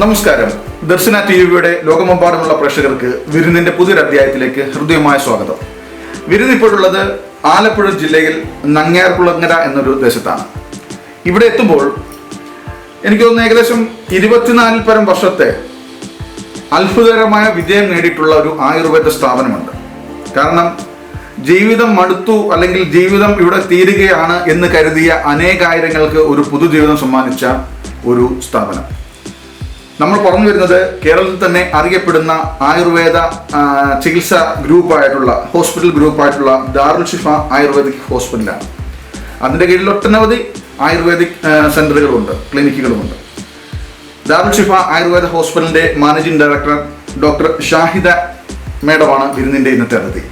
നമസ്കാരം. ദർശന ടി വിയുടെ ലോകമെമ്പാടുമുള്ള പ്രേക്ഷകർക്ക് വിരുന്നിന്റെ പുതിയൊരു അധ്യായത്തിലേക്ക് ഹൃദ്യമായ സ്വാഗതം. വിരുന്ന് ഇപ്പോഴുള്ളത് ആലപ്പുഴ ജില്ലയിൽ നങ്ങേർകുളങ്ങര എന്നൊരു ദേശത്താണ്. ഇവിടെ എത്തുമ്പോൾ എനിക്ക് തോന്നുന്നു ഏകദേശം ഇരുപത്തിനാലിൽ പരം വർഷത്തെ അത്ഭുതകരമായ വിജയം നേടിയിട്ടുള്ള ഒരു ആയുർവേദ സ്ഥാപനമുണ്ട്. കാരണം ജീവിതം മടുത്തു അല്ലെങ്കിൽ ജീവിതം ഇവിടെ തീരുകയാണ് എന്ന് കരുതിയ അനേകായിരങ്ങൾക്ക് ഒരു പുതുജീവിതം സമ്മാനിച്ച ഒരു സ്ഥാപനം. നമ്മൾ പറഞ്ഞു വരുന്നത് കേരളത്തിൽ തന്നെ അറിയപ്പെടുന്ന ആയുർവേദ ചികിത്സ ഗ്രൂപ്പായിട്ടുള്ള ഹോസ്പിറ്റൽ ഗ്രൂപ്പായിട്ടുള്ള ദാറുൽ ഷിഫ ആയുർവേദിക് ഹോസ്പിറ്റലാണ്. അതിന്റെ കീഴിൽ ഒട്ടനവധി ആയുർവേദിക് സെന്ററുകളുണ്ട് ക്ലിനിക്കുകളുമുണ്ട്. ദാറുൽ ഷിഫ ആയുർവേദ ഹോസ്പിറ്റലിന്റെ മാനേജിംഗ് ഡയറക്ടർ ഡോക്ടർ ഷാഹിദ മേഡമാണ് വിരുന്നിന്റെ ഇന്നത്തെ അതിഥി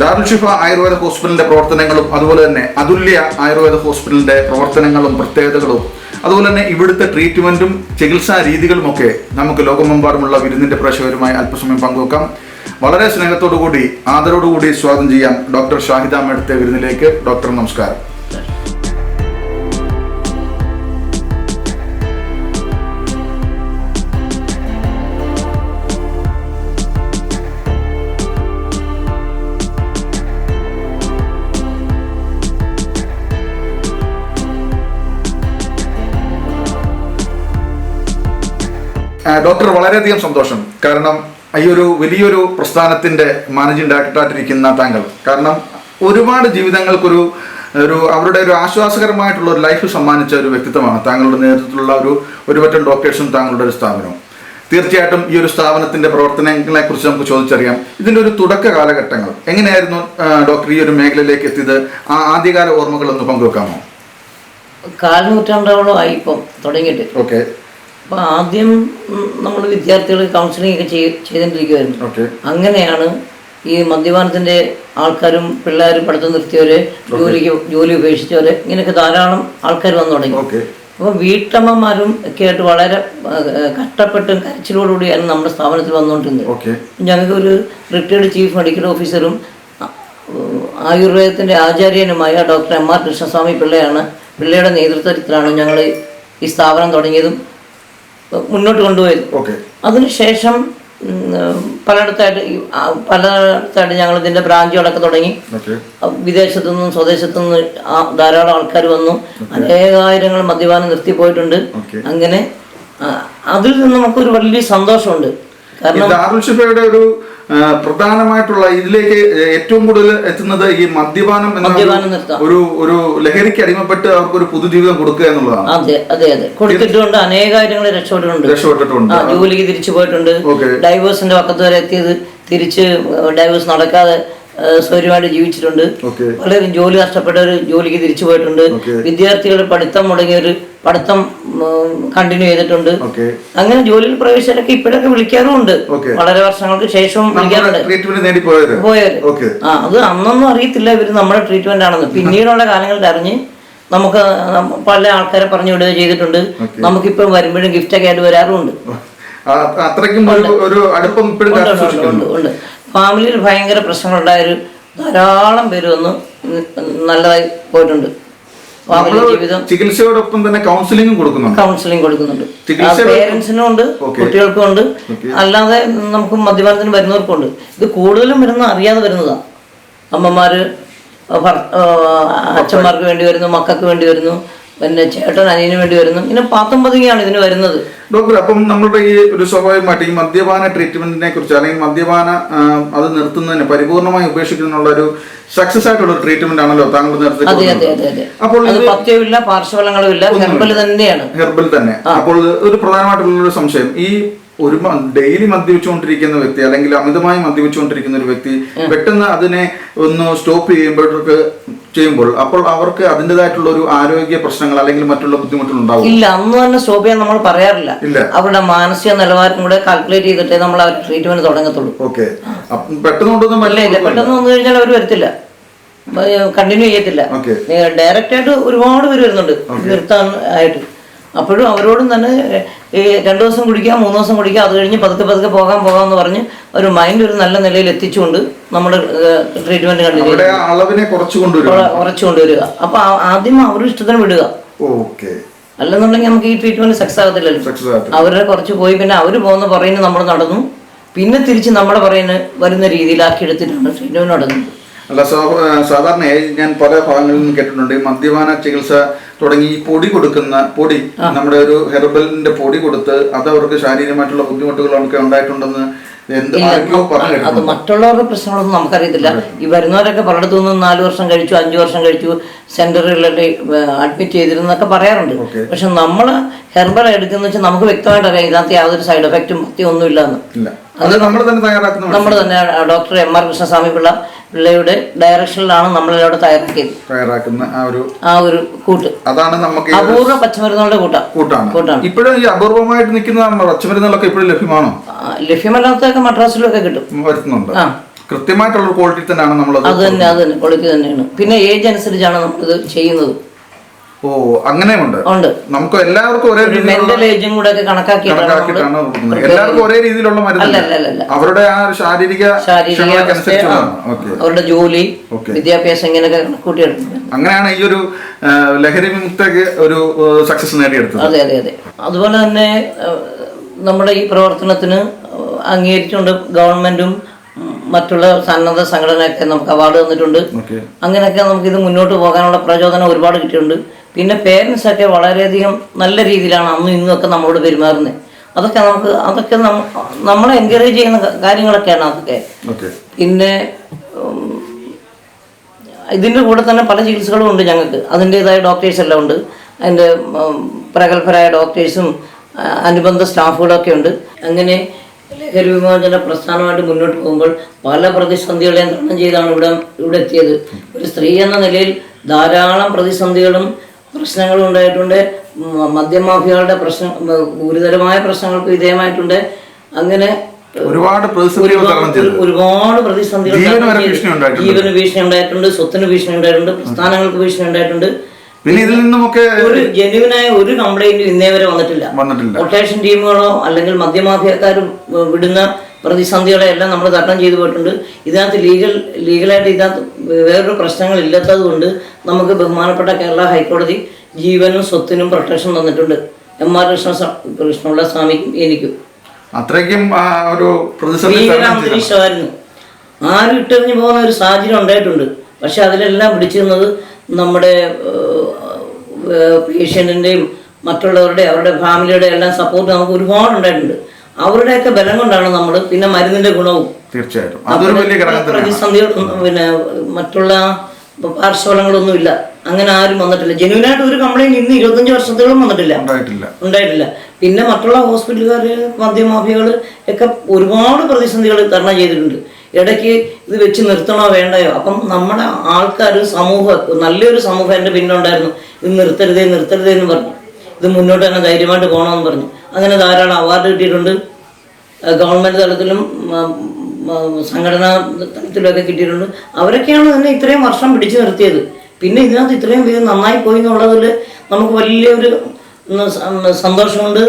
ദാറുൽ ഷിഫ ആയുർവേദ ഹോസ്പിറ്റലിന്റെ പ്രവർത്തനങ്ങളും അതുപോലെ തന്നെ അതുല്യ ആയുർവേദ ഹോസ്പിറ്റലിന്റെ പ്രവർത്തനങ്ങളും പ്രത്യേകതകളും അതുപോലെ തന്നെ ഇവിടുത്തെ ട്രീറ്റ്മെന്റും ചികിത്സാ രീതികളും ഒക്കെ നമുക്ക് ലോകമെമ്പാടുമുള്ള വിരുന്നിന്റെ പ്രേക്ഷകരുമായി അല്പസമയം പങ്കുവെക്കാം. വളരെ സ്നേഹത്തോടു കൂടി ആദരോടുകൂടി സ്വാഗതം ചെയ്യാം ഡോക്ടർ ഷാഹിദ മേഡത്തെ വിരുന്നിലേക്ക്. ഡോക്ടർ നമസ്കാരം. ഡോക്ടർ വളരെയധികം സന്തോഷം. കാരണം ഈ ഒരു വലിയൊരു പ്രസ്ഥാനത്തിന്റെ മാനേജിംഗ് ഡയറക്ടറായിട്ടിരിക്കുന്ന താങ്കൾ. കാരണം ഒരുപാട് ജീവിതങ്ങൾക്കൊരു ഒരു അവരുടെ ഒരു ആശ്വാസകരമായിട്ടുള്ള ഒരു ലൈഫ് സമ്മാനിച്ച ഒരു വ്യക്തിത്വമാണ് താങ്കളുടെ നേതൃത്വത്തിലുള്ള ഒരു ഒരുപറ്റം ഡോക്ടേഴ്സും താങ്കളുടെ ഒരു സ്ഥാപനവും. തീർച്ചയായിട്ടും ഈ ഒരു സ്ഥാപനത്തിന്റെ പ്രവർത്തനങ്ങളെ കുറിച്ച് നമുക്ക് ചോദിച്ചറിയാം. ഇതിന്റെ ഒരു തുടക്ക കാലഘട്ടങ്ങൾ. എങ്ങനെയായിരുന്നു ഡോക്ടർ ഈ ഒരു മേഖലയിലേക്ക് എത്തിയത്? ആ ആദ്യകാല ഓർമ്മകളൊന്ന് പങ്കുവെക്കാമോ? കാൽ നൂറ്റാണ്ടോളമായി ഇപ്പം തുടങ്ങിയിട്ട്. ഓക്കെ. അപ്പം ആദ്യം നമ്മൾ വിദ്യാർത്ഥികൾ കൗൺസിലിംഗ് ഒക്കെ ചെയ് ചെയ്തുകൊണ്ടിരിക്കുമായിരുന്നു അങ്ങനെയാണ് ഈ മദ്യപാനത്തിന്റെ ആൾക്കാരും പിള്ളേരും പഠിത്തം നിർത്തിയവര് ജോലിക്ക് ജോലി ഉപേക്ഷിച്ചവര് ഇങ്ങനെയൊക്കെ ധാരാളം ആൾക്കാർ വന്നു തുടങ്ങി. അപ്പൊ അപ്പോൾ വീട്ടമ്മമാരും ഒക്കെ ആയിട്ട് വളരെ കഷ്ടപ്പെട്ടും കരച്ചിലോടുകൂടിയാണ് നമ്മുടെ സ്ഥാപനത്തിൽ വന്നുകൊണ്ടിരുന്നത് ഞങ്ങൾക്ക് ഒരു റിട്ടയർഡ് ചീഫ് മെഡിക്കൽ ഓഫീസറും ആയുർവേദത്തിന്റെ ആയുർവേദത്തിന്റെ ആചാര്യനുമായ ഡോക്ടർ എം ആർ കൃഷ്ണസ്വാമി പിള്ളയാണ് പിള്ളയുടെ നേതൃത്വത്തിലാണ് ഞങ്ങൾ ഈ സ്ഥാപനം തുടങ്ങിയതും. മുന്നോട്ട് കൊണ്ടുപോയത് ഓക്കെ. അതിനുശേഷം പലയിടത്തായിട്ട് പലയിടത്തായിട്ട് ഞങ്ങൾ ഇതിന്റെ ബ്രാഞ്ചുകളൊക്കെ തുടങ്ങി. വിദേശത്തു നിന്നും സ്വദേശത്തു നിന്നും ധാരാളം ആൾക്കാർ വന്നു. അനേകായിരങ്ങൾ മദ്യപാനം നിർത്തിപ്പോയിട്ടുണ്ട് അങ്ങനെ അതിൽ നിന്ന് നമുക്കൊരു വലിയ സന്തോഷമുണ്ട്. കാരണം ഒരു പ്രധാനമായിട്ടുള്ള ഇതിലേക്ക് ഏറ്റവും കൂടുതൽ എത്തുന്നത് ഈ മദ്യപാനം എന്ന ഒരു- ഒരു ലഹരിക്ക് അടിമപ്പെട്ട് അവർക്ക് ഒരു പുതുജീവിതം കൊടുക്കുക എന്നുള്ളതാണ്. അതെ അതെ അതെ. കൊടുത്തിട്ടുണ്ട് അനേകായിരങ്ങൾ രക്ഷപ്പെട്ടിട്ടുണ്ട്. രക്ഷപ്പെട്ടിട്ടുണ്ട്. ആ ജോലിക്ക് തിരിച്ചു പോയിട്ടുണ്ട്. ഡൈവേഴ്സിന്റെ പക്കത്ത് വരെ എത്തിയത് തിരിച്ച് ഡൈവേഴ്സ് നടക്കാതെ സ്വര്യമായിട്ട് ജീവിച്ചിട്ടുണ്ട്. പലരും ജോലി നഷ്ടപ്പെട്ടവർ ജോലിക്ക് തിരിച്ചു പോയിട്ടുണ്ട്. വിദ്യാർത്ഥികളുടെ പഠിത്തം മുടങ്ങിയവർ പഠിത്തം കണ്ടിന്യൂ ചെയ്തിട്ടുണ്ട്. അങ്ങനെ ജോലിയിൽ പ്രവേശനൊക്കെ ഇപ്പോഴൊക്കെ വിളിക്കാറുമുണ്ട്. വളരെ വർഷങ്ങൾക്ക് ശേഷം വിളിക്കാറുണ്ട്. പോയത്. ആ അത് അന്നൊന്നും അറിയത്തില്ല ഇവർ നമ്മുടെ ട്രീറ്റ്മെന്റ് ആണെന്ന്. പിന്നീടുള്ള കാലങ്ങളിൽ അറിഞ്ഞ് നമുക്ക് പല ആൾക്കാരെ പറഞ്ഞു വിടുക ചെയ്തിട്ടുണ്ട്. നമുക്കിപ്പം നമുക്കിപ്പോൾ വരുമ്പോഴും ഗിഫ്റ്റ് ഒക്കെ ആയിട്ട് വരാറുമുണ്ട്. അത്രയ്ക്കും ഒരു അടുപ്പം. ഫാമിലിയിൽ ഭയങ്കര പ്രശ്നങ്ങളുണ്ടായൊരു ധാരാളം പേര് വന്ന് നല്ലതായി പോയിട്ടുണ്ട്. ചികിത്സയോടൊപ്പം തന്നെ കൗൺസിലിംഗും കൊടുക്കുന്നുണ്ട്. കൗൺസിലിംഗ് കൊടുക്കുന്നുണ്ട്. പേരൻസിനും ഉണ്ട്. കുട്ടികൾക്കും ഉണ്ട്. അല്ലാതെ നമുക്ക് മദ്യപാനത്തിന് വരുന്നവർക്കും ഉണ്ട് ഇത് കൂടുതലും വരുന്ന അറിയാതെ വരുന്നതാ. അമ്മമാര് അച്ഛന്മാർക്ക് വേണ്ടി വരുന്നു മക്കൾക്ക് വേണ്ടി വരുന്നു. പിന്നെ ചേട്ടൻ അനിയന് വേണ്ടി വരുന്നു. ഇങ്ങനെ പാത്തും പതുങ്ങിയാണ് ഇതിന് വരുന്നത്. ഡോക്ടർ അപ്പം നമ്മളുടെ ഈ ഒരു സ്വാഭാവികമായിട്ട് ഈ മദ്യപാന ട്രീറ്റ്മെന്റിനെ കുറിച്ച് അല്ലെങ്കിൽ മദ്യപാന അത് നിർത്തുന്നതിന് പരിപൂർണമായി ഉപേക്ഷിക്കുന്നതിനുള്ള ഒരു സക്സസ് ആയിട്ടുള്ള ട്രീറ്റ്മെന്റ് ആണല്ലോ താങ്കൾ അതെ അതെ അതെ അതെ. അപ്പോൾ അത് പാർശ്വഫലങ്ങളും ഇല്ല ഹെർബൽ തന്നെയാണ്. ഹെർബൽ തന്നെ. അപ്പോൾ ഒരു പ്രധാനമായിട്ടുള്ള ഒരു സംശയം. ഈ ഒരു ഡെയിലി മദ്യപിച്ചുകൊണ്ടിരിക്കുന്ന വ്യക്തി അല്ലെങ്കിൽ അമിതമായി മദ്യപിച്ചുകൊണ്ടിരിക്കുന്ന ഒരു വ്യക്തി പെട്ടെന്ന് അതിനെ ഒന്ന് സ്റ്റോപ്പ് ചെയ്യുമ്പോഴൊക്കെ ചെയ്യുമ്പോൾ അപ്പോൾ അവർക്ക് അതിന്റെതായിട്ടുള്ള ഒരു ആരോഗ്യ പ്രശ്നങ്ങൾ അല്ലെങ്കിൽ മറ്റുള്ള ബുദ്ധിമുട്ടുകൾ ഉണ്ടാവും ഇല്ല അന്ന് തന്നെ സ്റ്റോപ്പ് ചെയ്യാൻ നമ്മൾ പറയാറില്ല. ഇല്ല. അവരുടെ മാനസിക നിലവാരം കൂടെ കാൽക്കുലേറ്റ് ചെയ്തിട്ടേ നമ്മൾ അവർ ട്രീറ്റ്മെന്റ് തുടങ്ങത്തുള്ളൂ. ഓക്കെ. പെട്ടെന്ന് കൊണ്ടൊന്നും പെട്ടെന്ന് വന്നു കഴിഞ്ഞാൽ അവർ വരത്തില്ല. കണ്ടിന്യൂ ചെയ്യത്തില്ല. ഡയറക്റ്റ് ആയിട്ട് ഒരുപാട് പേര് വരുന്നുണ്ട്. നിർത്താൻ ആയിട്ട്. അപ്പോഴും അവരോടും തന്നെ ഈ രണ്ടു ദിവസം കുടിക്കാം മൂന്ന് ദിവസം കുടിക്കാം അത് കഴിഞ്ഞ് പതുക്കെ പതുക്കെ പോകാൻ പോകാം എന്ന് പറഞ്ഞ് ഒരു മൈൻഡ് ഒരു നല്ല നിലയിൽ എത്തിച്ചുകൊണ്ട് നമ്മൾ ട്രീറ്റ്മെന്റ് കണ്ടിട്ട് അളവിനെ കുറച്ച് കൊണ്ടുവരിക. അപ്പൊ ആദ്യം അവരുടെ ഇഷ്ടത്തിന് വിടുക. ഓക്കെ. അല്ലെന്നുണ്ടെങ്കിൽ നമുക്ക് ഈ ട്രീറ്റ്മെന്റ് സക്സസ് ആകത്തില്ലല്ലോ. അവരുടെ കുറച്ച് പോയി പിന്നെ അവർ പോകുന്ന പറയുന്ന നമ്മൾ നടന്നു. പിന്നെ തിരിച്ച് നമ്മുടെ പറയുന്ന വരുന്ന രീതിയിലാക്കി എടുത്തിട്ടാണ് ട്രീറ്റ്മെന്റ് നടന്നത്. അല്ല സാധാരണയായി ഞാൻ പല ഭാഗങ്ങളിൽ നിന്നും കേട്ടിട്ടുണ്ട് മദ്യപാന ചികിത്സ തുടങ്ങി ഈ പൊടി കൊടുക്കുന്ന പൊടി നമ്മുടെ ഒരു ഹെർബലിന്റെ പൊടി കൊടുത്ത് അത് അവർക്ക് ശാരീരികമായിട്ടുള്ള ബുദ്ധിമുട്ടുകളൊക്കെ ഉണ്ടായിട്ടുണ്ടെന്ന് അത് മറ്റുള്ളവരുടെ പ്രശ്നങ്ങളൊന്നും നമുക്കറിയത്തില്ല. ഈ വരുന്നവരൊക്കെ പലയിടത്തു നിന്നും നാല് വർഷം കഴിച്ചു അഞ്ചു വർഷം കഴിച്ചു സെന്ററുകളിൽ അഡ്മിറ്റ് ചെയ്തിരുന്നൊക്കെ പറയാറുണ്ട്. പക്ഷെ നമ്മൾ ഹെർബൽ എടുക്കുന്ന വെച്ചാൽ നമുക്ക് വ്യക്തമായിട്ട് അറിയാം ഇതിനകത്ത് യാതൊരു സൈഡ് എഫക്റ്റും ഒന്നും ഇല്ലെന്ന് അത് നമ്മൾ തന്നെ നമ്മൾ തന്നെ doctor M R Krishnaswamy Pillai പിള്ളയുടെ ഡയറക്ഷനിലാണ് നമ്മളിവിടെ തയ്യാറാക്കിയത്. തയ്യാറാക്കുന്ന ആ ഒരു ആ ഒരു കൂട്ട്. അതാണ് നമുക്ക് അപൂർവ പച്ചമരുന്നുകളുടെ കൂട്ടം. കൂട്ടാണ്. കൂട്ടാണ്. ഇപ്പോഴും ഈ അപൂർവമായിട്ട് നിൽക്കുന്ന പച്ചമരുന്നുകളൊക്കെ ഇപ്പോഴും ലഭ്യമാണോ? ആ, ലഭ്യമല്ലാത്തതൊക്കെ മദ്രാസിലൊക്കെ കിട്ടും. വരുത്തുന്നുണ്ട്. ആ. കൃത്യമായിട്ടുള്ള ക്വാളിറ്റി തന്നെയാണ് നമ്മൾ അത് തന്നെ അത് തന്നെ. ക്വാളിറ്റി തന്നെയാണ്. പിന്നെ ഏജ് അനുസരിച്ചാണ് നമ്മളിത് ചെയ്യുന്നത്. ഓ അങ്ങനെയുണ്ട് ഉണ്ട്. നമുക്ക് എല്ലാവർക്കും ഒരേ മെന്റൽ ഏജും കൂടെ ഒക്കെ കണക്കാക്കിയിട്ടാണ് എല്ലാവർക്കും ഒരേ രീതിയിലുള്ള മരുന്ന് അവരുടെ ആ ശാരീരിക അവരുടെ ജോലി. വിദ്യാഭ്യാസം ഇങ്ങനെയൊക്കെ കൂട്ടിയെടുക്കുന്നത് അങ്ങനെയാണ് ഈ ഒരു ലഹരി ഒരു സക്സസ് നേടിയെടുത്തത്. അതെ അതെ അതെ. അതുപോലെ തന്നെ നമ്മുടെ ഈ പ്രവർത്തനത്തിന് അംഗീകരിച്ചുകൊണ്ട് ഗവൺമെന്റും മറ്റുള്ള സന്നദ്ധ സംഘടനയൊക്കെ നമുക്ക് അവാർഡ് തന്നിട്ടുണ്ട്. അങ്ങനെയൊക്കെ നമുക്ക് ഇത് മുന്നോട്ട് പോകാനുള്ള പ്രചോദനം ഒരുപാട് കിട്ടിയിട്ടുണ്ട്. പിന്നെ പേരൻസ് ഒക്കെ വളരെയധികം നല്ല രീതിയിലാണ് അന്നും ഇന്നും ഒക്കെ നമ്മളോട് പെരുമാറുന്നത്. അതൊക്കെ നമുക്ക് അതൊക്കെ നമ്മളെ എൻകറേജ് ചെയ്യുന്ന കാര്യങ്ങളൊക്കെയാണ് അതൊക്കെ. പിന്നെ ഇതിന്റെ ഇതിന്റെ കൂടെ തന്നെ പല ചികിത്സകളും ഉണ്ട് ഞങ്ങൾക്ക്. അതിന്റെതായ ഡോക്ടേഴ്സ് എല്ലാം ഉണ്ട്. അതിന്റെ പ്രഗത്ഭരായ ഡോക്ടേഴ്സും അനുബന്ധ സ്റ്റാഫുകളൊക്കെ ഉണ്ട്. അങ്ങനെ ലഹരി വിമോചന പ്രസ്ഥാനമായിട്ട് മുന്നോട്ട് പോകുമ്പോൾ പല പ്രതിസന്ധികളെയും തരണം ചെയ്താണ് ഇവിടെ ഇവിടെ എത്തിയത്. ഒരു സ്ത്രീ എന്ന നിലയിൽ ധാരാളം പ്രതിസന്ധികളും പ്രശ്നങ്ങളും ഉണ്ടായിട്ടുണ്ട്. മദ്യമാഫിയകളുടെ പ്രശ്നം ഗുരുതരമായ പ്രശ്നങ്ങൾക്ക് വിധേയമായിട്ടുണ്ട് അങ്ങനെ ഒരുപാട് ഒരുപാട് പ്രതിസന്ധികൾ. ജീവന് ഭീഷണി ഉണ്ടായിട്ടുണ്ട് സ്വത്തിന് ഭീഷണി ഉണ്ടായിട്ടുണ്ട് പ്രസ്ഥാനങ്ങൾക്ക് ഭീഷണി ഉണ്ടായിട്ടുണ്ട്. പിന്നെ ഇതിൽ നിന്നുമൊക്കെ ഒരു ജെന്യുവനായ ഒരു കംപ്ലൈന്റും ഇന്നേ വരെ വന്നിട്ടില്ല. വന്നിട്ടില്ല. കൊട്ടേഷൻ ടീമുകളോ അല്ലെങ്കിൽ മദ്യമാഫിയക്കാർ വിടുന്ന പ്രതിസന്ധികളെ എല്ലാം നമ്മൾ തരണം ചെയ്തു പോയിട്ടുണ്ട്. ഇതിനകത്ത് ലീഗൽ ലീഗലായിട്ട് ഇതിനകത്ത് വേറൊരു പ്രശ്നങ്ങൾ ഇല്ലാത്തത് കൊണ്ട് നമുക്ക് ബഹുമാനപ്പെട്ട കേരള ഹൈക്കോടതി ജീവനും സ്വത്തിനും പ്രൊട്ടക്ഷൻ തന്നിട്ടുണ്ട്. എം ആർ കൃഷ്ണ കൃഷ്ണപിള്ള സ്വാമിക്കും എനിക്കും. അത്രയ്ക്കും ഒരു അന്തരീക്ഷമായിരുന്നു. ആരും ഇട്ടെറിഞ്ഞു പോകുന്ന ഒരു സാഹചര്യം ഉണ്ടായിട്ടുണ്ട്. പക്ഷെ അതിലെല്ലാം പിടിച്ചിരുന്നത് നമ്മുടെ പേഷ്യന്റിന്റെയും മറ്റുള്ളവരുടെ അവരുടെ ഫാമിലിയുടെ എല്ലാം സപ്പോർട്ട് നമുക്ക് ഒരുപാട് ഉണ്ടായിട്ടുണ്ട് അവരുടെയൊക്കെ ബലം കൊണ്ടാണ് നമ്മൾ പിന്നെ മരുന്നിന്റെ ഗുണവും. തീർച്ചയായിട്ടും. പ്രതിസന്ധികളൊന്നും പിന്നെ മറ്റുള്ള പാർശ്വഫലങ്ങളൊന്നും ഇല്ല അങ്ങനെ ആരും വന്നിട്ടില്ല. ജെന്യൂനായിട്ട് ഒരു കംപ്ലൈന്റ് ഇന്ന് ഇരുപത്തഞ്ച് വർഷത്തോളം വന്നിട്ടില്ല. ഉണ്ടായിട്ടില്ല. ഉണ്ടായിട്ടില്ല. പിന്നെ മറ്റുള്ള ഹോസ്പിറ്റലുകാർ മദ്യമാഫിയകൾ ഒക്കെ ഒരുപാട് പ്രതിസന്ധികൾ തരണം ചെയ്തിട്ടുണ്ട്. ഇടയ്ക്ക് ഇത് വെച്ച് നിർത്തണോ വേണ്ടയോ? അപ്പം നമ്മുടെ ആൾക്കാർ സമൂഹം നല്ലൊരു സമൂഹം എന്റെ പിന്നുണ്ടായിരുന്നു ഇത് നിർത്തരുതേ നിർത്തരുതേ എന്ന് പറഞ്ഞു. ഇത് മുന്നോട്ട് തന്നെ ധൈര്യമായിട്ട് പോകണമെന്ന് പറഞ്ഞു. അങ്ങനെ ധാരാളം അവാർഡ് കിട്ടിയിട്ടുണ്ട്. ഗവൺമെന്റ് തലത്തിലും സംഘടനാ തലത്തിലൊക്കെ കിട്ടിയിട്ടുണ്ട്. അവരൊക്കെയാണ് തന്നെ ഇത്രയും വർഷം പിടിച്ചു നിർത്തിയത്. പിന്നെ ഇതിനകത്ത് ഇത്രയും പേര് നന്നായി പോയി എന്നുള്ളതിൽ നമുക്ക് വലിയൊരു സന്തോഷമുണ്ട്.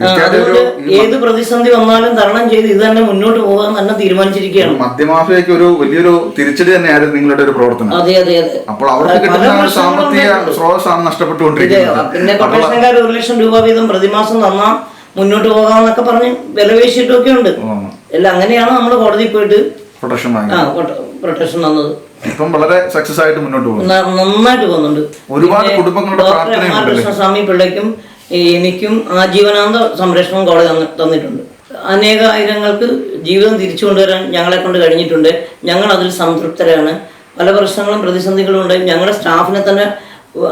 അതുകൊണ്ട് ഏത് പ്രതിസന്ധി വന്നാലും തരണം ചെയ്ത് ഇത് തന്നെ മുന്നോട്ട് പോകാൻ തന്നെ തീരുമാനിച്ചിരിക്കുകയാണ്. മദ്യമാഫിയയ്ക്ക് ഒരു വലിയൊരു തിരിച്ചടി തന്നെയായിരുന്നു നിങ്ങളുടെ ഒരു പ്രവർത്തനം. അതെ അതെ അതെ. അപ്പോൾ അവർക്ക് കിട്ടുന്ന സാമ്പത്തിക സ്രോതസ്സാണ് നഷ്ടപ്പെട്ടുകൊണ്ടിരിക്കുന്നത്. പിന്നെ കൊട്ടേഷൻകാർ ഒരു ലക്ഷം രൂപ വീതം പ്രതിമാസം തന്നാ മുന്നോട്ട് പോകാമെന്നൊക്കെ പറഞ്ഞ് വിലവേശിയിട്ടൊക്കെ ഉണ്ട്. എല്ലാം അങ്ങനെയാണ് നമ്മൾ കോടതി പോയിട്ട് പ്രൊട്ടക്ഷൻ പ്രൊട്ടക്ഷൻ തന്നത്. ഇപ്പം വളരെ സക്സസ് ആയിട്ട് മുന്നോട്ട് പോകുന്നു. നന്നായിട്ട് പോകുന്നുണ്ട്. ഒരുപാട് കുടുംബങ്ങളുടെ പ്രാർത്ഥനയുണ്ട് കൃഷ്ണസ്വാമി പിള്ളയ്ക്കും എനിക്കും ആജീവനാന്ത സംരക്ഷണം കോടതി തന്നി- തന്നിട്ടുണ്ട്. അനേകായിരങ്ങൾക്ക് ജീവിതം തിരിച്ചു കൊണ്ടുവരാൻ ഞങ്ങളെ കൊണ്ട് കഴിഞ്ഞിട്ടുണ്ട്. ഞങ്ങൾ അതിൽ സംതൃപ്തരാണ്. പല പ്രശ്നങ്ങളും പ്രതിസന്ധികളും ഉണ്ട് ഞങ്ങളുടെ സ്റ്റാഫിനെ തന്നെ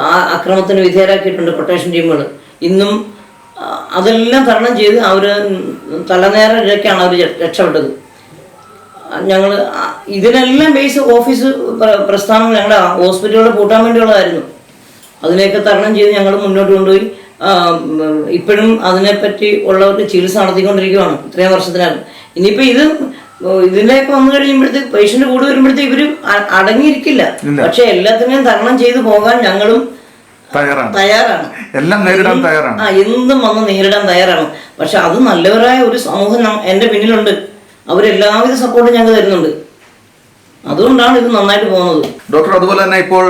ആ അക്രമത്തിന് വിധേയരാക്കിയിട്ടുണ്ട് കൊട്ടേഷൻ ടീമുകൾ. ഇന്നും ആ, അതെല്ലാം തരണം ചെയ്ത് അവർ തലനേരക്കാണ് അവർ രക്ഷപ്പെട്ടത്. ഞങ്ങൾ ഇതിനെല്ലാം ബേസ് ഓഫീസ് പ്രസ്ഥാനം ഞങ്ങളുടെ ഹോസ്പിറ്റലുകൾ പൂട്ടാൻ വേണ്ടിയുള്ളതായിരുന്നു. അതിനെയൊക്കെ തരണം ചെയ്ത് ഞങ്ങൾ മുന്നോട്ട് കൊണ്ടുപോയി. ആ, ഇപ്പോഴും അതിനെപ്പറ്റി ഉള്ളവർക്ക് ചികിത്സ നടത്തിക്കൊണ്ടിരിക്കുകയാണ് ഇത്രയും വർഷത്തിനകം ഇനിയിപ്പോൾ ഇത് ഇതിന്റെയൊക്കെ വന്നു കഴിയുമ്പോഴത്തേക്ക് പേഷ്യന്റ് കൂടെ വരുമ്പോഴത്തേക്ക് ഇവർ അടങ്ങിയിരിക്കില്ല. പക്ഷെ എല്ലാത്തിനെയും തരണം ചെയ്തു പോകാൻ ഞങ്ങളും തയ്യാറാണ്. എല്ലാം നേരിടാൻ തയ്യാറാണ്. ആ എന്തും വന്ന് നേരിടാൻ തയ്യാറാണ്. പക്ഷെ അത് നല്ലവരായ ഒരു സമൂഹം എന്റെ എന്റെ പിന്നിലുണ്ട്. അവരെല്ലാവിധ സപ്പോർട്ടും ഞങ്ങൾ തരുന്നുണ്ട്. അതുകൊണ്ടാണ് ഇത് നന്നായിട്ട് പോകുന്നത്. ഡോക്ടർ അതുപോലെ തന്നെ ഇപ്പോൾ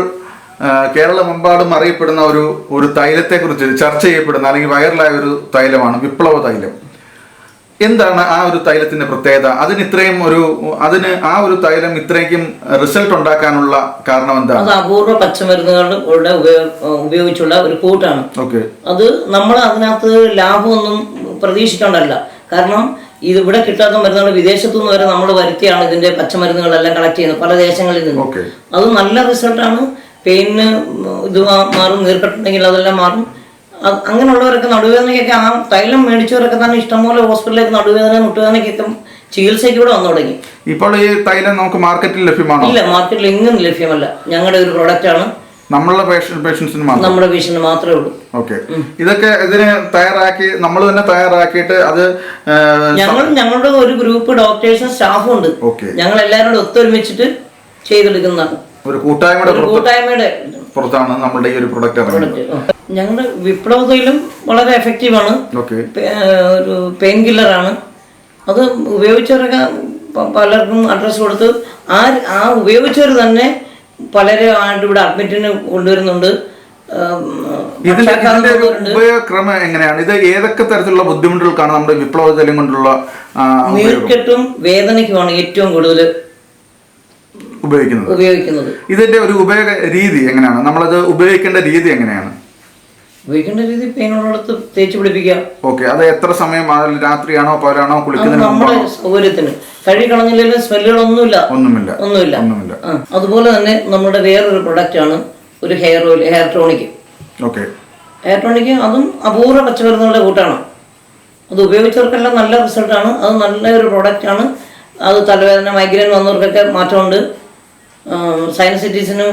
കേരളമെമ്പാടും അറിയപ്പെടുന്ന ഒരു ഒരു തൈലത്തെക്കുറിച്ച് ചർച്ച ചെയ്യപ്പെടുന്ന അല്ലെങ്കിൽ വൈറലായ ഒരു തൈലമാണ് വിപ്ലവ തൈലം. എന്താണ് ആ ഒരു തൈലത്തിന്റെ പ്രത്യേകത? അതിന് ഇത്രയും ഒരു അതിന് ആ ഒരു തൈലം ഇത്രയ്ക്കും റിസൾട്ട് ഉണ്ടാക്കാനുള്ള കാരണം എന്താണ്? അത് അപൂർവ പച്ചമരുന്നുകളുടെ ഉപയോഗിച്ചുള്ള ഒരു കൂട്ടാണ്. ഓക്കെ. അത് നമ്മൾ അതിനകത്ത് ലാഭമൊന്നും പ്രതീക്ഷിക്കേണ്ടല്ല കാരണം ഇത് ഇവിടെ കിട്ടാത്ത മരുന്നുകൾ വിദേശത്തു നിന്ന് വരെ നമ്മൾ വരുത്തിയാണ് ഇതിന്റെ പച്ചമരുന്നുകളെല്ലാം കളക്ട് ചെയ്യുന്നത് പല ദേശങ്ങളിൽ നിന്ന്. അത് നല്ല റിസൾട്ടാണ്. പെയിന് ഇത് മാറും നീർക്കെട്ടുണ്ടെങ്കിൽ അതെല്ലാം മാറും. അങ്ങനെയുള്ളവരൊക്കെ നടുവേദനയ്ക്കൊക്കെ ആ തൈലം മേടിച്ചവരൊക്കെ തന്നെ ഇഷ്ടംപോലെ ഹോസ്പിറ്റലിലേക്ക് നടുവേദന മുട്ടുവേദനയ്ക്കൊക്കെ ചികിത്സയ്ക്ക് ഇവിടെ വന്നു തുടങ്ങി. ഇപ്പോൾ ഈ തൈലം നമുക്ക് മാർക്കറ്റിൽ ലഭ്യമാണോ? ഇല്ല മാർക്കറ്റിൽ എങ്ങും ലഭ്യമല്ല. ഞങ്ങളുടെ ഒരു പ്രൊഡക്റ്റ് ആണ്. നമ്മളുടെ പേഷ്യൻസിന് മാത്രം? നമ്മുടെ പേഷ്യന്റ് മാത്രമേ ഉള്ളൂ. ഓക്കെ ഇതൊക്കെ ഇതിന് തയ്യാറാക്കി നമ്മൾ തന്നെ തയ്യാറാക്കിയിട്ട് അത് ഞങ്ങൾ ഞങ്ങളുടെ ഒരു ഗ്രൂപ്പ് ഡോക്ടേഴ്സും സ്റ്റാഫും ഉണ്ട്. ഞങ്ങൾ എല്ലാവരും ഒത്തൊരുമിച്ചിട്ട് ചെയ്തെടുക്കുന്നതാണ്. ഒരു കൂട്ടായ്മയുടെ കൂട്ടായ്മയുടെ പുറത്താണ് നമ്മുടെ ഈ ഒരു പ്രൊഡക്റ്റ് ഇറങ്ങുന്നത്. ഞങ്ങളുടെ വിപ്ലവതയിലും വളരെ എഫക്റ്റീവാണ് ആണ്. ഒരു പെയിൻ കില്ലറാണ് അത് ഉപയോഗിച്ചവരൊക്കെ പലർക്കും അഡ്രസ്സ് കൊടുത്ത് ആ ആ ഉപയോഗിച്ചവർ തന്നെ പലരുമായിട്ട് ഇവിടെ അഡ്മിറ്റിന് കൊണ്ടുവരുന്നുണ്ട്. ഉപയോഗക്രമം എങ്ങനെയാണ്? ഇത് ഏതൊക്കെ തരത്തിലുള്ള ബുദ്ധിമുട്ടുകൾക്കാണ് നമ്മുടെ വിപ്ലവ തൈലം കൊണ്ടുള്ള നീർക്കെട്ടും വേദനയ്ക്കുമാണ് ഏറ്റവും കൂടുതൽ ഉപയോഗിക്കുന്നത്. ഉപയോഗിക്കുന്നത്. ഇതിന്റെ ഒരു ഉപയോഗ രീതി എങ്ങനെയാണ്? നമ്മളത് ഉപയോഗിക്കേണ്ട രീതി എങ്ങനെയാണ്? ഉപയോഗിക്കേണ്ട രീതി പെയിനുള്ളിടത്ത് തേച്ച് പിടിപ്പിക്കുക ഓക്കെ അത് എത്ര സമയം രാത്രിയാണോ പകലാണോ കുളിക്കുന്നത് നമ്മുടെ സൗകര്യത്തിന്. കഴി കളഞ്ഞില്ലെങ്കിലും സ്മെല്ലുകളൊന്നുമില്ല. ഒന്നുമില്ല ഒന്നുമില്ല. ഒന്നുമില്ല. അതുപോലെ തന്നെ നമ്മുടെ വേറൊരു പ്രൊഡക്റ്റ് ആണ് ഒരു hair oil hair tonic okay. Hair tonic അതും അപൂർവ പച്ചമരുന്നുകളുടെ കൂട്ടാണ്. അത് ഉപയോഗിച്ചവർക്കെല്ലാം നല്ല റിസൾട്ടാണ് അത് നല്ലൊരു പ്രൊഡക്റ്റ് ആണ്. അത് തലവേദന മൈഗ്രെയിൻ വന്നവർക്കൊക്കെ മാറ്റമുണ്ട്. സൈനസൈറ്റീസിന്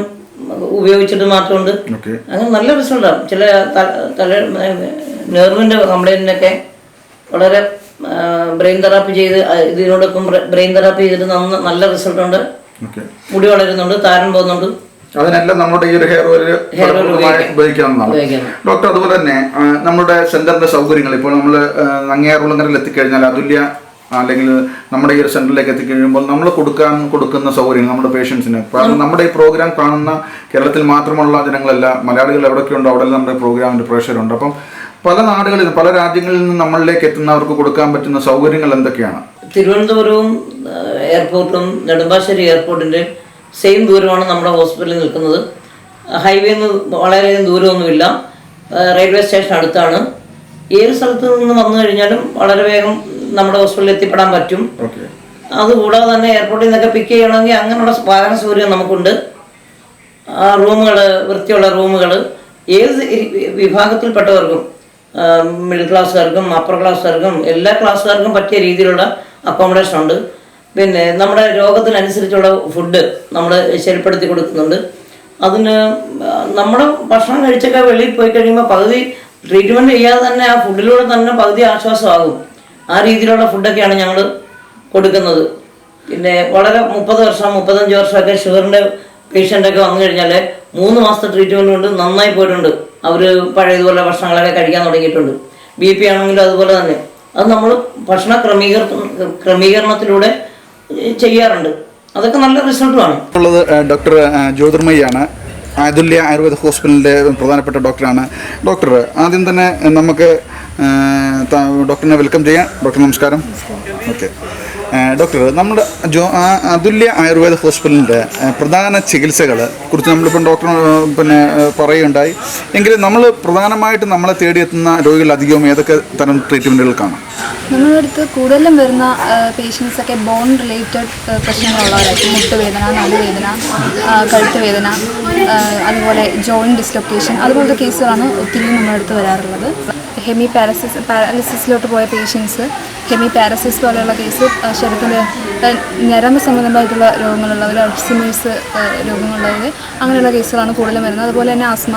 ഉപയോഗിച്ചിട്ട് മാറ്റമുണ്ട് ഓക്കെ. അങ്ങനെ നല്ല റിസൾട്ടാണ് ചില തല നെർവിന്റെ കംപ്ലൈന്റിനൊക്കെ വളരെ ബ്രെയിൻ തെറാപ്പി ചെയ്ത് ഇതിനോടൊപ്പം ബ്രെയിൻ തെറാപ്പി ചെയ്തിട്ട് നന്ന നല്ല റിസൾട്ടുണ്ട് മുടി വളരുന്നുണ്ട് താരൻ പോകുന്നുണ്ട്. അതിനെല്ലാം നമ്മുടെ ഈ ഒരു ഹെയർ ഓയിൽ ഉപയോഗിക്കാവുന്നതാണ്. ഡോക്ടർ അതുപോലെ തന്നെ നമ്മുടെ സെന്ററിന്റെ സൗകര്യങ്ങൾ ഇപ്പോൾ നമ്മൾ നങ്ങിയാറുളങ്ങരയിൽ എത്തിക്കഴിഞ്ഞാൽ അതുല്യ അല്ലെങ്കിൽ നമ്മുടെ ഈ ഒരു സെന്ററിലേക്ക് എത്തിക്കഴിയുമ്പോൾ നമ്മൾ കൊടുക്കാൻ കൊടുക്കുന്ന സൗകര്യങ്ങൾ നമ്മുടെ പേഷ്യൻസിന് കാരണം നമ്മുടെ ഈ പ്രോഗ്രാം കാണുന്ന കേരളത്തിൽ മാത്രമുള്ള ജനങ്ങളല്ല മലയാളികൾ എവിടെയൊക്കെയുണ്ടോ അവിടെ നമ്മുടെ പ്രോഗ്രാമിന്റെ പ്രേക്ഷകരുണ്ട് അപ്പം പല നാടുകളിൽ പല രാജ്യങ്ങളിൽ നിന്ന് നമ്മളിലേക്ക് എത്തുന്നവർക്ക് കൊടുക്കാൻ പറ്റുന്ന സൗകര്യങ്ങൾ എന്തൊക്കെയാണ്? തിരുവനന്തപുരവും എയർപോർട്ടും നെടുമ്പാശ്ശേരി എയർപോർട്ടിന്റെ സെയിം ദൂരമാണ് നമ്മുടെ ഹോസ്പിറ്റലിൽ നിൽക്കുന്നത്. ഹൈവേ വളരെയധികം ദൂരമൊന്നുമില്ല. റെയിൽവേ സ്റ്റേഷൻ അടുത്താണ്. ഏത് സ്ഥലത്ത് നിന്ന് വന്നു കഴിഞ്ഞാലും വളരെ വേഗം നമ്മുടെ ഹോസ്പിറ്റലിൽ എത്തിപ്പെടാൻ പറ്റും. അതുകൂടാതെ തന്നെ എയർപോർട്ടിൽ നിന്നൊക്കെ പിക്ക് ചെയ്യണമെങ്കിൽ അങ്ങനെയുള്ള വാഹന സൗകര്യം നമുക്കുണ്ട്. റൂമുകൾ വൃത്തിയുള്ള റൂമുകൾ ഏത് വിഭാഗത്തിൽപ്പെട്ടവർക്കും മിഡിൽ ക്ലാസ്സുകാർക്കും അപ്പർ ക്ലാസ്സുകാർക്കും എല്ലാ ക്ലാസ്സുകാർക്കും പറ്റിയ രീതിയിലുള്ള അക്കോമഡേഷൻ ഉണ്ട്. പിന്നെ നമ്മുടെ രോഗത്തിനനുസരിച്ചുള്ള ഫുഡ് നമ്മൾ ശരിപ്പെടുത്തി കൊടുക്കുന്നുണ്ട്. അതിന് നമ്മുടെ ഭക്ഷണം കഴിച്ചൊക്കെ വെളിയിൽ പോയി കഴിയുമ്പോൾ പകുതി ട്രീറ്റ്മെന്റ് ചെയ്യാതെ തന്നെ ആ ഫുഡിലൂടെ തന്നെ പകുതി ആശ്വാസമാകും. ആ രീതിയിലുള്ള ഫുഡൊക്കെയാണ് ഞങ്ങൾ കൊടുക്കുന്നത്. പിന്നെ വളരെ മുപ്പത് വർഷം മുപ്പത്തഞ്ച് വർഷമൊക്കെ ഷുഗറിന്റെ പേഷ്യന്റൊക്കെ വന്നു കഴിഞ്ഞാൽ മൂന്ന് മാസത്തെ ട്രീറ്റ്മെന്റ് കൊണ്ട് നന്നായി പോയിട്ടുണ്ട്. അവർ പഴയതുപോലെ ഭക്ഷണങ്ങളൊക്കെ കഴിക്കാൻ തുടങ്ങിയിട്ടുണ്ട്. ബി പി ആണെങ്കിലും അതുപോലെ തന്നെ. അത് നമ്മൾ ഭക്ഷണ ക്രമീകരണ ക്രമീകരണത്തിലൂടെ ചെയ്യാറുണ്ട്. അതൊക്കെ നല്ല റിസൾട്ടുമാണ് ഉള്ളത് ഡോക്ടർ ജ്യോതിർമയാണ് അതുല്യ ആയുർവേദ ഹോസ്പിറ്റലിന്റെ പ്രധാനപ്പെട്ട ഡോക്ടറാണ്. ഡോക്ടർ ആദ്യം തന്നെ നമുക്ക് ഡോക്ടറിനെ വെൽക്കം ചെയ്യാം ഡോക്ടർ നമസ്കാരം. ഓക്കെ. ഡോക്ടർ നമ്മുടെ ജോ അതുല്യ ആയുർവേദ ഹോസ്പിറ്റലിന്റെ പ്രധാന ചികിത്സകൾ കുറിച്ച് നമ്മളിപ്പം ഡോക്ടർ പിന്നെ പറയുകയുണ്ടായി. എങ്കിലും നമ്മൾ പ്രധാനമായിട്ട് നമ്മളെ തേടിയെത്തുന്ന രോഗികൾ അധികവും ഏതൊക്കെ തരം ട്രീറ്റ്മെന്റുകൾക്കാണ് നമ്മുടെ അടുത്ത് കൂടുതലും വരുന്ന പേഷ്യൻസൊക്കെ ബോൺ റിലേറ്റഡ് പ്രശ്നങ്ങളുള്ളവരായിരിക്കും മുട്ടുവേദന നടുവേദന കഴുത്ത് വേദന അതുപോലെ ജോയിന്റ് ഡിസ്ലൊക്കേഷൻ അതുപോലത്തെ കേസുകളാണ് ഒത്തിരി നമ്മുടെ അടുത്ത് വരാറുള്ളത്. ഹെമി പാരസിസ് പാരാലിസിസിലോട്ട് പോയ പേഷ്യൻസ് ഹെമി പാരസിസ് പോലെയുള്ള കേസ് ശരീരത്തിന്റെ ഞരമ്പ് സംബന്ധമായിട്ടുള്ള രോഗങ്ങളുള്ളവർ അൾസിമേഴ്സ് രോഗങ്ങളുള്ളവർ അങ്ങനെയുള്ള കേസുകളാണ് കൂടുതലും വരുന്നത്. അതുപോലെ തന്നെ ആസ്മ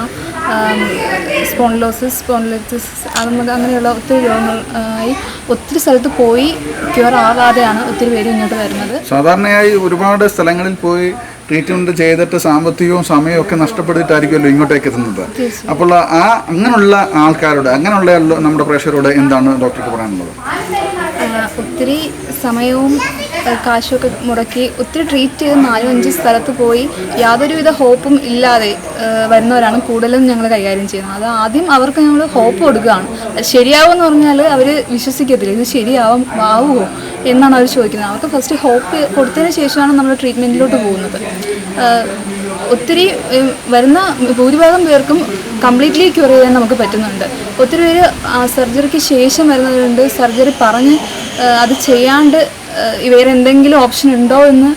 സ്പോണ്ടിലോസിസ് സ്പോണ്ടിലൈറ്റിസ് അതുപോലെ അങ്ങനെയുള്ള ഒത്തിരി രോഗങ്ങൾ ആയി ഒത്തിരി സ്ഥലത്ത് പോയി ക്യൂർ ആകാതെയാണ് ഒത്തിരി പേര് ഇങ്ങോട്ട് വരുന്നത്. സാധാരണയായി ഒരുപാട് സ്ഥലങ്ങളിൽ പോയി ട്രീറ്റ്മെന്റ് ചെയ്തിട്ട് സാമ്പത്തികവും സമയവും ഒക്കെ നഷ്ടപ്പെട്ടിട്ടായിരിക്കുമല്ലോ ഇങ്ങോട്ടേക്ക് എത്തുന്നത്. അപ്പോൾ ആ അങ്ങനെയുള്ള ആൾക്കാരോട് അങ്ങനെയുള്ള നമ്മുടെ പ്രേക്ഷകരോട് എന്താണ് ഡോക്ടർക്ക് പറയാനുള്ളത്? ഒത്തിരി സമയവും കാശൊക്കെ മുടക്കി ഒത്തിരി ട്രീറ്റ് ചെയ്ത് നാലും അഞ്ച് സ്ഥലത്ത് പോയി യാതൊരുവിധ ഹോപ്പും ഇല്ലാതെ വരുന്നവരാണ് കൂടുതലും ഞങ്ങൾ കൈകാര്യം ചെയ്യുന്നത്. അത് ആദ്യം അവർക്ക് ഞങ്ങൾ ഹോപ്പ് കൊടുക്കുകയാണ്. ശരിയാവുമെന്ന് പറഞ്ഞാൽ അവർ വിശ്വസിക്കത്തില്ല. ഇത് ശരിയാവും ആവുമോ എന്നാണ് അവർ ചോദിക്കുന്നത്. അവർക്ക് ഫസ്റ്റ് ഹോപ്പ് കൊടുത്തതിന് ശേഷമാണ് നമ്മൾ ട്രീറ്റ്മെന്റിലോട്ട് പോകുന്നത്. ഒത്തിരി വരുന്ന ഭൂരിഭാഗം പേർക്കും കംപ്ലീറ്റ്ലി ക്യൂർ ചെയ്യാൻ നമുക്ക് പറ്റുന്നുണ്ട്. ഒത്തിരി പേര് സർജറിക്ക് ശേഷം വരുന്നവരുണ്ട്. സർജറി പറഞ്ഞ് അത് ചെയ്യാണ്ട് വേറെ എന്തെങ്കിലും ഓപ്ഷൻ ഉണ്ടോ എന്ന്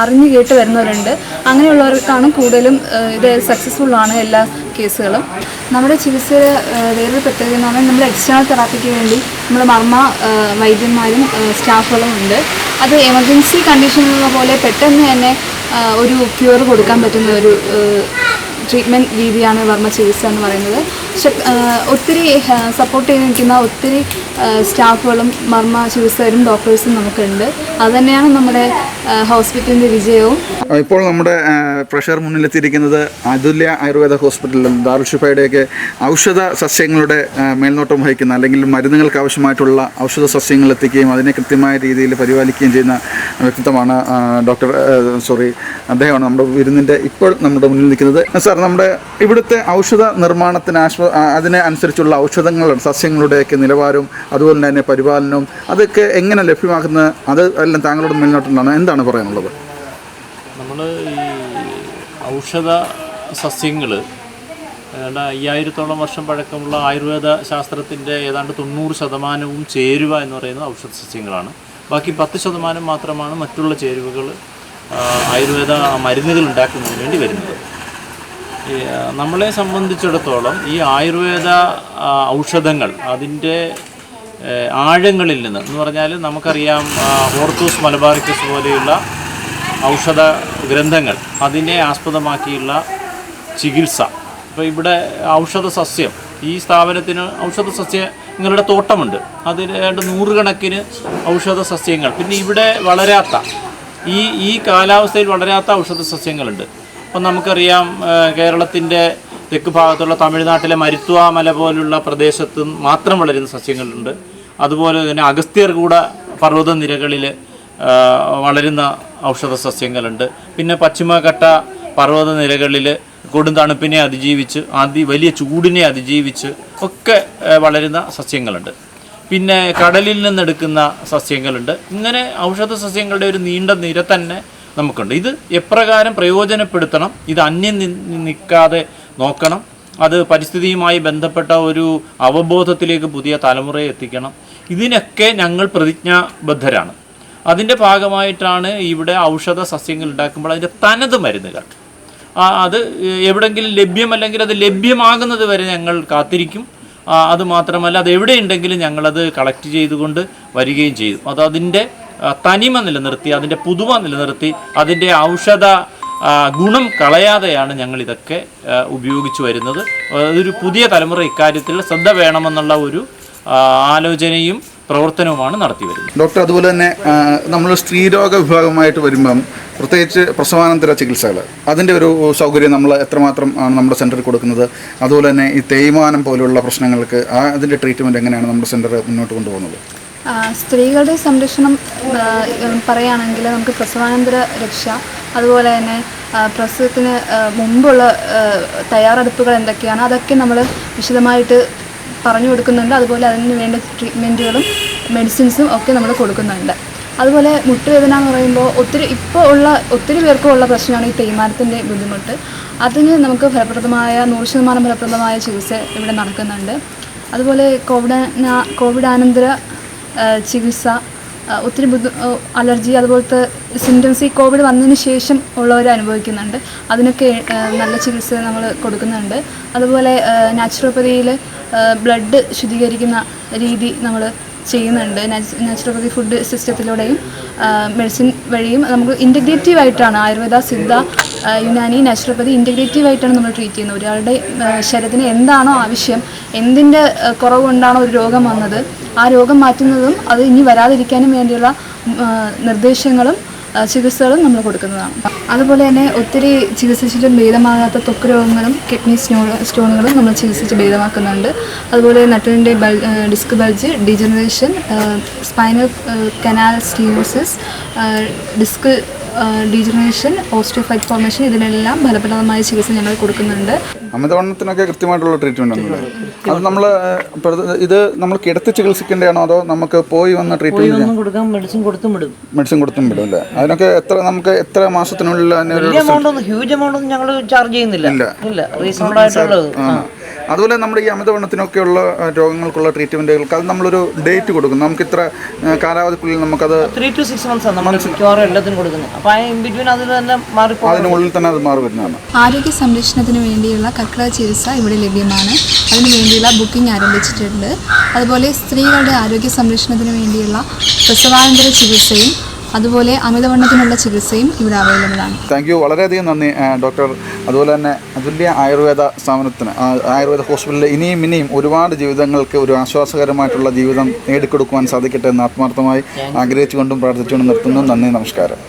അറിഞ്ഞു കേട്ട് വരുന്നവരുണ്ട്. അങ്ങനെയുള്ളവർക്കാണ് കൂടുതലും ഇത് സക്സസ്ഫുൾ ആണ് എല്ലാ കേസുകളും. നമ്മുടെ ചികിത്സയിൽ വേറൊരു പ്രത്യേകത എന്ന് പറഞ്ഞാൽ നമ്മൾ എക്സ്റ്റേണൽ തെറാപ്പിക്ക് വേണ്ടി നമ്മൾ മർമ്മ വൈദ്യന്മാരും സ്റ്റാഫുകളും ഉണ്ട്. അത് എമർജൻസി കണ്ടീഷനുള്ള പോലെ പെട്ടെന്ന് തന്നെ ഒരു ക്യൂർ കൊടുക്കാൻ പറ്റുന്ന ഒരു ട്രീറ്റ്മെന്റ് രീതിയാണ് വർമ്മ ചികിത്സ എന്ന് പറയുന്നത്. പക്ഷെ ഒത്തിരി സപ്പോർട്ട് ചെയ്ത് നിൽക്കുന്ന ഒത്തിരി സ്റ്റാഫുകളും മർമ്മ ചികിത്സകരും ഡോക്ടേഴ്സും നമുക്കുണ്ട്. അതുതന്നെയാണ് നമ്മുടെ ഏഹ് ഹോസ്പിറ്റലിന്റെ വിജയവും. ഇപ്പോൾ നമ്മുടെ പ്രഷർ മുന്നിലെത്തിയിരിക്കുന്നത് അതുല്യ ആയുർവേദ ഹോസ്പിറ്റലിലും ദാറുഷിഫയുടെയൊക്കെ ഔഷധ സസ്യങ്ങളുടെ മേൽനോട്ടം വഹിക്കുന്ന അല്ലെങ്കിൽ മരുന്നുകൾക്ക് ആവശ്യമായിട്ടുള്ള ഔഷധ സസ്യങ്ങൾ എത്തിക്കുകയും അതിനെ കൃത്യമായ രീതിയിൽ പരിപാലിക്കുകയും ചെയ്യുന്ന വ്യക്തിത്വമാണ് ഡോക്ടർ സോറി അദ്ദേഹമാണ് നമ്മുടെ വിരുന്നിന്റെ ഇപ്പോൾ നമ്മുടെ മുന്നിൽ നിൽക്കുന്നത്. സാർ നമ്മുടെ ഇവിടുത്തെ ഔഷധ നിർമ്മാണത്തിന് ആശ്വ ആ, അതിനെ അനുസരിച്ചുള്ള ഔഷധങ്ങളും സസ്യങ്ങളുടെയൊക്കെ നിലവാരവും അതുപോലെ തന്നെ പരിപാലനവും അതൊക്കെ എങ്ങനെ ലഭ്യമാക്കുന്നത് അത് എല്ലാം താങ്കളുടെ മുന്നോട്ടുണ്ടാണ് എന്താണ് പറയാനുള്ളത്? നമ്മൾ ഈ ഔഷധ സസ്യങ്ങൾ അയ്യായിരത്തോളം വർഷം പഴക്കമുള്ള ആയുർവേദ ശാസ്ത്രത്തിന്റെ ഏതാണ്ട് തൊണ്ണൂറ് ശതമാനവും ചേരുവ എന്ന് പറയുന്നത് ഔഷധ സസ്യങ്ങളാണ്. ബാക്കി പത്ത് ശതമാനം മാത്രമാണ് മറ്റുള്ള ചേരുവകൾ ആയുർവേദ മരുന്നുകൾ ഉണ്ടാക്കുന്നതിന് വേണ്ടി വരുന്നത്. നമ്മളെ സംബന്ധിച്ചിടത്തോളം ഈ ആയുർവേദ ഔഷധങ്ങൾ അതിന്റെ ആഴങ്ങളിൽ നിന്ന് എന്ന് പറഞ്ഞാൽ നമുക്കറിയാം ഓർത്തോസ് മലബാറിക്കസ് പോലെയുള്ള ഔഷധ ഗ്രന്ഥങ്ങൾ അതിനെ ആസ്പദമാക്കിയുള്ള ചികിത്സ. ഇപ്പോൾ ഇവിടെ ഔഷധ സസ്യം ഈ സ്ഥാപനത്തിന് ഔഷധ സസ്യങ്ങളുടെ തോട്ടമുണ്ട്. അതിൽ നൂറുകണക്കിന് ഔഷധ സസ്യങ്ങൾ. പിന്നെ ഇവിടെ വളരാത്ത ഈ ഈ കാലാവസ്ഥയിൽ വളരാത്ത ഔഷധ സസ്യങ്ങളുണ്ട്. അപ്പം നമുക്കറിയാം കേരളത്തിന്റെ തെക്ക് ഭാഗത്തുള്ള തമിഴ്നാട്ടിലെ മരുത്വ മല പോലുള്ള പ്രദേശത്ത് മാത്രം വളരുന്ന സസ്യങ്ങളുണ്ട്. അതുപോലെ തന്നെ അഗസ്ത്യർകൂട പർവത നിരകളിൽ വളരുന്ന ഔഷധ സസ്യങ്ങളുണ്ട്. പിന്നെ പശ്ചിമഘട്ട പർവത നിരകളിൽ കൊടും തണുപ്പിനെ അതിജീവിച്ച് അതി വലിയ ചൂടിനെ അതിജീവിച്ച് ഒക്കെ വളരുന്ന സസ്യങ്ങളുണ്ട്. പിന്നെ കടലിൽ നിന്നെടുക്കുന്ന സസ്യങ്ങളുണ്ട്. ഇങ്ങനെ ഔഷധ സസ്യങ്ങളുടെ ഒരു നീണ്ട നിര തന്നെ നമുക്കുണ്ട്. ഇത് എപ്രകാരം പ്രയോജനപ്പെടുത്തണം? ഇത് അന്യം നിൽക്കാതെ നോക്കണം. അത് പരിസ്ഥിതിയുമായി ബന്ധപ്പെട്ട ഒരു അവബോധത്തിലേക്ക് പുതിയ തലമുറയെ എത്തിക്കണം. ഇതിനൊക്കെ ഞങ്ങൾ പ്രതിജ്ഞാബദ്ധരാണ്. അതിന്റെ ഭാഗമായിട്ടാണ് ഇവിടെ ഔഷധ സസ്യങ്ങൾ ഉണ്ടാക്കുമ്പോൾ അതിന്റെ തനത് മരുന്നുകൾ അത് എവിടെങ്കിലും ലഭ്യമല്ലെങ്കിൽ അത് ലഭ്യമാകുന്നത് വരെ ഞങ്ങൾ കാത്തിരിക്കും. അത് മാത്രമല്ല അത് എവിടെയുണ്ടെങ്കിലും ഞങ്ങളത് കളക്ട് ചെയ്തുകൊണ്ട് വരികയും ചെയ്യും. അത് അതിന്റെ തനിമ നിലനിർത്തി അതിന്റെ പുതുമ നിലനിർത്തി അതിന്റെ ഔഷധ ഗുണം കളയാതെയാണ് ഞങ്ങൾ ഇതൊക്കെ ഉപയോഗിച്ചു വരുന്നത്. അതൊരു പുതിയ തലമുറ ഇക്കാര്യത്തിൽ ശ്രദ്ധ വേണമെന്നുള്ള ഒരു ആലോചനയും പ്രവർത്തനവുമാണ് നടത്തി വരുന്നത്. ഡോക്ടർ അതുപോലെ തന്നെ നമ്മൾ സ്ത്രീരോഗ വിഭാഗമായിട്ട് വരുമ്പം പ്രത്യേകിച്ച് പ്രസവാനന്തര ചികിത്സകൾ അതിന്റെ ഒരു സൗകര്യം നമ്മൾ എത്രമാത്രം ആണ് നമ്മുടെ സെന്ററിൽ കൊടുക്കുന്നത്? അതുപോലെ തന്നെ ഈ തേയ്മാനം പോലുള്ള പ്രശ്നങ്ങൾക്ക് ആ അതിന്റെ ട്രീറ്റ്മെന്റ് എങ്ങനെയാണ് നമ്മുടെ സെന്റർ മുന്നോട്ട് കൊണ്ടുപോകുന്നത്? സ്ത്രീകളുടെ സംരക്ഷണം പറയുകയാണെങ്കിൽ നമുക്ക് പ്രസവാനന്തര രക്ഷ അതുപോലെ തന്നെ പ്രസവത്തിന് മുമ്പുള്ള തയ്യാറെടുപ്പുകൾ എന്തൊക്കെയാണ് അതൊക്കെ നമ്മൾ വിശദമായിട്ട് പറഞ്ഞു കൊടുക്കുന്നുണ്ട്. അതുപോലെ അതിന് വേണ്ട ട്രീറ്റ്മെന്റുകളും മെഡിസിൻസും ഒക്കെ നമ്മൾ കൊടുക്കുന്നുണ്ട്. അതുപോലെ മുട്ടുവേദന എന്ന് പറയുമ്പോൾ ഒത്തിരി ഇപ്പോൾ ഉള്ള ഒത്തിരി പേർക്കും ഉള്ള പ്രശ്നമാണ് ഈ തേയ്മാനത്തിന്റെ ബുദ്ധിമുട്ട്. അതിന് നമുക്ക് ഫലപ്രദമായ നൂറ് ശതമാനം ഫലപ്രദമായ ചികിത്സ ഇവിടെ നടക്കുന്നുണ്ട്. അതുപോലെ കോവിഡ് കോവിഡാനന്തര ചികിത്സ ഒത്തിരി ബുദ്ധി അലർജി അതുപോലത്തെ സിംറ്റംസ് ഈ കോവിഡ് വന്നതിന് ശേഷം ഉള്ളവർ അനുഭവിക്കുന്നുണ്ട്. അതിനൊക്കെ നല്ല ചികിത്സ നമ്മൾ കൊടുക്കുന്നുണ്ട്. അതുപോലെ നാച്ചുറോപ്പതിയിൽ ബ്ലഡ് ശുദ്ധീകരിക്കുന്ന രീതി നമ്മൾ ചെയ്യുന്നുണ്ട്. നാച്ചുറോപ്പതി ഫുഡ് സിസ്റ്റത്തിലൂടെയും മെഡിസിൻ വഴിയും നമുക്ക് ഇന്റഗ്രേറ്റീവ് ആയിട്ടാണ് ആയുർവേദ സിദ്ധ യുനാനി നാച്ചുറോപ്പതി ഇന്റഗ്രേറ്റീവ് ആയിട്ടാണ് നമ്മൾ ട്രീറ്റ് ചെയ്യുന്നത്. ഒരാളുടെ ശരീരത്തിന് എന്താണോ ആവശ്യം എന്തിന്റെ കുറവുകൊണ്ടാണോ ഒരു രോഗം വന്നത് ആ രോഗം മാറ്റുന്നതും അത് ഇനി വരാതിരിക്കാനും വേണ്ടിയുള്ള നിർദ്ദേശങ്ങളും ചികിത്സകളും നമ്മൾ കൊടുക്കുന്നതാണ്. അതുപോലെ തന്നെ ഒത്തിരി ചികിത്സിച്ചിട്ടും ഭേദമാകാത്ത ത്വക്ക് രോഗങ്ങളും കിഡ്നി സ്റ്റോ സ്റ്റോണുകളും നമ്മൾ ചികിത്സിച്ച് ഭേദമാക്കുന്നുണ്ട്. അതുപോലെ നട്ടിന്റെ ബൾ disc bulge degeneration spinal canal stenosis disc degeneration osteophyte formation ഇതിനെല്ലാം ഫലപ്രദമായ ചികിത്സ ഞങ്ങൾ കൊടുക്കുന്നുണ്ട്. അമിതവണ്ണത്തിനൊക്കെ കൃത്യമായിട്ടുള്ള ട്രീറ്റ്മെന്റ് ഉണ്ട് അത് നമ്മൾ ഇത് നമ്മൾ കിടത്തി ചികിത്സിക്കേണ്ടതാണോ അതോ നമുക്ക് പോയി വന്ന് ട്രീറ്റ്മെന്റ് കൊടുക്കാൻ മെഡിസിൻ കൊടുത്തും വിടും. മെഡിസിൻ കൊടുത്തും വിടും അല്ലേ? അതിനൊക്കെ എത്ര നമുക്ക് എത്ര മാസത്തിനുള്ളിൽ തന്നെ ഒരു എമൗണ്ട് ഒന്നും ഹ്യൂജ് എമൗണ്ട് ഒന്നും ഞങ്ങൾ ചാർജ് ചെയ്യുന്നില്ല. ഇല്ല. റീസണബിൾ ആയിട്ടുള്ളത്. ആ. അതുപോലെ നമ്മുടെ ഈ അമിതവണ്ണത്തിനൊക്കെയുള്ള രോഗങ്ങൾക്കുള്ള ട്രീറ്റ്മെന്റുകൾക്ക് അത് നമ്മളൊരു ഡേറ്റ് കൊടുക്കും നമുക്ക് ഇത്ര കാലാവധിക്കുള്ളിൽ നമുക്കത് ത്രീ ടു സിക്സ് മന്ത്സ് ആണ്. നമ്മൾ മിക്കവാറും എല്ലാത്തിനും കൊടുക്കുന്നത്. അതിനുള്ളിൽ തന്നെ അത് മാറി വരുന്നതാണ്. ആരോഗ്യ സംരക്ഷണത്തിന് വേണ്ടിയുള്ള കർക്കിടക ചികിത്സ ഇവിടെ ലഭ്യമാണ്. അതിനു വേണ്ടിയുള്ള ബുക്കിംഗ് ആരംഭിച്ചിട്ടുണ്ട്. അതുപോലെ സ്ത്രീകളുടെ ആരോഗ്യ സംരക്ഷണത്തിന് വേണ്ടിയുള്ള പ്രസവാനന്തര ചികിത്സയും അതുപോലെ അമിതവണ്ണത്തിനുള്ള ചികിത്സയും ഇവിടെ അവൈലബിൾ ആണ്. താങ്ക് യു വളരെയധികം നന്ദി ഡോക്ടർ അതുപോലെ തന്നെ അതുല്യ ആയുർവേദ സ്ഥാപനത്തിന് ആയുർവേദ ഹോസ്പിറ്റലിൽ ഇനിയും ഇനിയും ഒരുപാട് ജീവിതങ്ങൾക്ക് ഒരു ആശ്വാസകരമായിട്ടുള്ള ജീവിതം നേടിക്കൊടുക്കുവാൻ സാധിക്കട്ടെ എന്ന് ആത്മാർത്ഥമായി ആഗ്രഹിച്ചുകൊണ്ടും പ്രാർത്ഥിച്ചുകൊണ്ടും നിർത്തുന്നു. നന്ദി നമസ്കാരം.